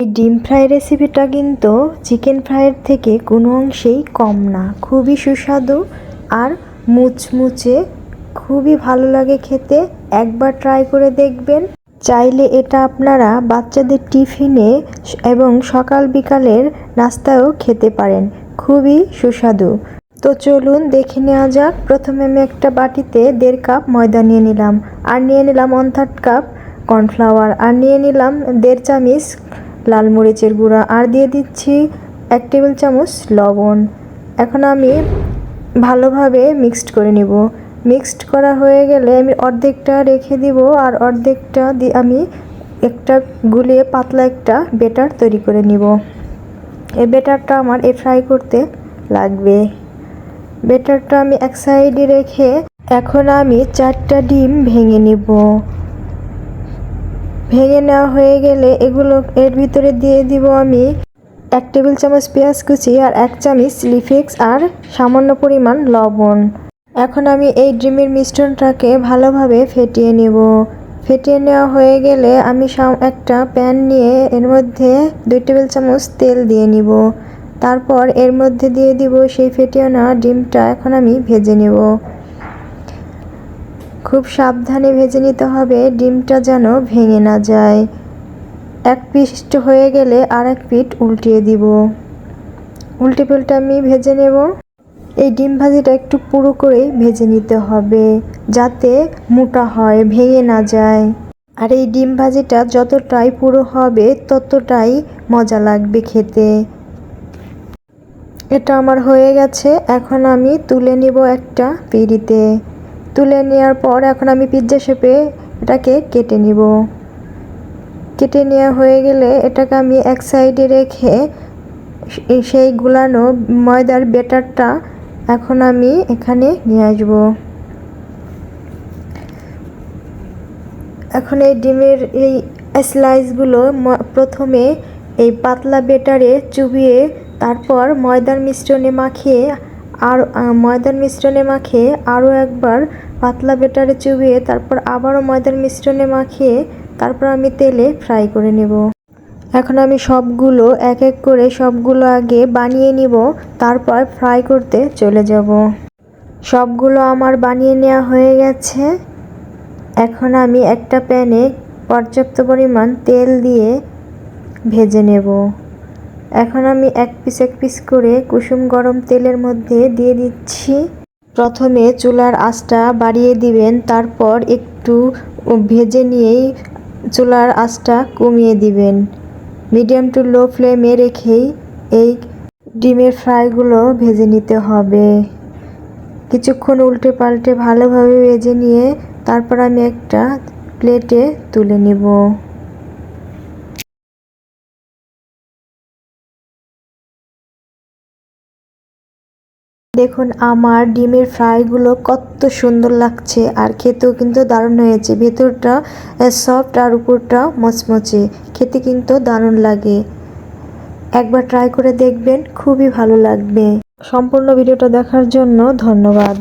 এই ডিম ফ্রাই রেসিপিটা কিন্তু চিকেন ফ্রাইয়ের থেকে কোনো অংশেই কম না। খুবই সুস্বাদু আর মুচমুচে খুবই ভালো লাগে খেতে। একবার ট্রাই করে দেখবেন। চাইলে এটা আপনারা বাচ্চাদের টিফিনে এবং সকাল বিকালের নাস্তায়ও খেতে পারেন। খুবই সুস্বাদু। তো চলুন দেখে নেওয়া যাক। প্রথমে আমি একটা বাটিতে দেড় কাপ ময়দা নিয়ে নিলাম। আর নিয়ে নিলাম ওয়ান থার্ড কাপ কর্নফ্লাওয়ার। আর নিয়ে নিলাম দেড় চামচ লাল মরিচের গুঁড়া আর দিয়ে দিচ্ছি এক টেবিল চামচ লবণ। এখন আমি ভালোভাবে মিক্সড করে নিব। মিক্সড করা হয়ে গেলে আমি অর্ধেকটা রেখে দিব আর অর্ধেকটা দিয়ে আমি একটা গুলিয়ে পাতলা একটা বেটার তৈরি করে নিব। এই বেটারটা আমার এ ফ্রাই করতে লাগবে। বেটারটা আমি এক সাইডে রেখে এখন আমি চারটা ডিম ভেঙে নিব। ভেঙে নেওয়া হয়ে গেলে এগুলো এর ভিতরে দিয়ে দিব আমি এক টেবিল চামচ পেঁয়াজ কুচি আর এক চামচ লিফিক্স আর সামান্য পরিমাণ লবণ। এখন আমি এই ডিমের মিশ্রণটাকে ভালোভাবে ফেটিয়ে নেব। ফেটিয়ে নেওয়া হয়ে গেলে আমি একটা প্যান নিয়ে এর মধ্যে দুই টেবিল চামচ তেল দিয়ে নিব। তারপর এর মধ্যে দিয়ে দিব সেই ফেটিয়ে নেওয়া ডিমটা এখন আমি ভেজে নেব। খুব সাবধানে ভেজে নিতে হবে, ডিমটা যেন ভেঙে না যায়। এক পিষ্ট হয়ে গেলে আর এক পিঠ উল্টিয়ে দিব। উল্টে পাল্টে আমি ভেজে নেব। এই ডিম ভাজিটা একটু পুরো করেই ভেজে নিতে হবে, যাতে মোটা হয়, ভেঙে না যায়। আর এই ডিম ভাজিটা যতটাই পুরো হবে, ততটাই মজা লাগবে খেতে। এটা আমার হয়ে গেছে, এখন আমি তুলে নিব একটা পিঁড়িতে। তুলে নেওয়ার পর এখন আমি পিৎজা শেপে এটাকে কেটে নিব। কেটে নেওয়া হয়ে গেলে এটাকে আমি এক সাইডে রেখে সেই গুলানো ময়দার বেটারটা এখন আমি এখানে নিয়ে আসব। এখন এই ডিমের এই স্লাইসগুলো প্রথমে এই পাতলা বেটারে চুবিয়ে তারপর ময়দার মিশ্রণে মাখিয়ে আর ময়দার মিশ্রণে মাখিয়ে আরও একবার পাতলা বেটারে চুবিয়ে তারপর আবারও ময়দার মিশ্রণে মাখিয়ে তারপর আমি তেলে ফ্রাই করে নেব। এখন আমি সবগুলো এক এক করে সবগুলো আগে বানিয়ে নিব, তারপর ফ্রাই করতে চলে যাব। সবগুলো আমার বানিয়ে নেওয়া হয়ে গেছে। এখন আমি একটা প্যানে পর্যাপ্ত পরিমাণ তেল দিয়ে ভেজে নেব। এখন আমি এক পিস এক পিস করে কুসুম গরম তেলের মধ্যে দিয়ে দিচ্ছি। প্রথমে চুলার আঁচটা বাড়িয়ে দিবেন, তারপর একটু ভেজে নিয়েই চুলার আঁচটা কমিয়ে দিবেন। মিডিয়াম টু লো ফ্লেমে রেখেই এই ডিমের ফ্রাইগুলো ভেজে নিতে হবে। কিছুক্ষণ উল্টে পাল্টে ভালোভাবে ভেজে নিয়ে তারপর আমি একটা প্লেটে তুলে নিব। দেখুন, আমার ডিমের ফ্রাইগুলো কত সুন্দর লাগছে আর খেতেও কিন্তু দারুণ হয়েছে। ভেতরটা সফট আর উপরটা মচমচে। খেতে কিন্তু দারুণ লাগে। একবার ট্রাই করে দেখবেন, খুবই ভালো লাগবে। সম্পূর্ণ ভিডিওটা দেখার জন্য ধন্যবাদ।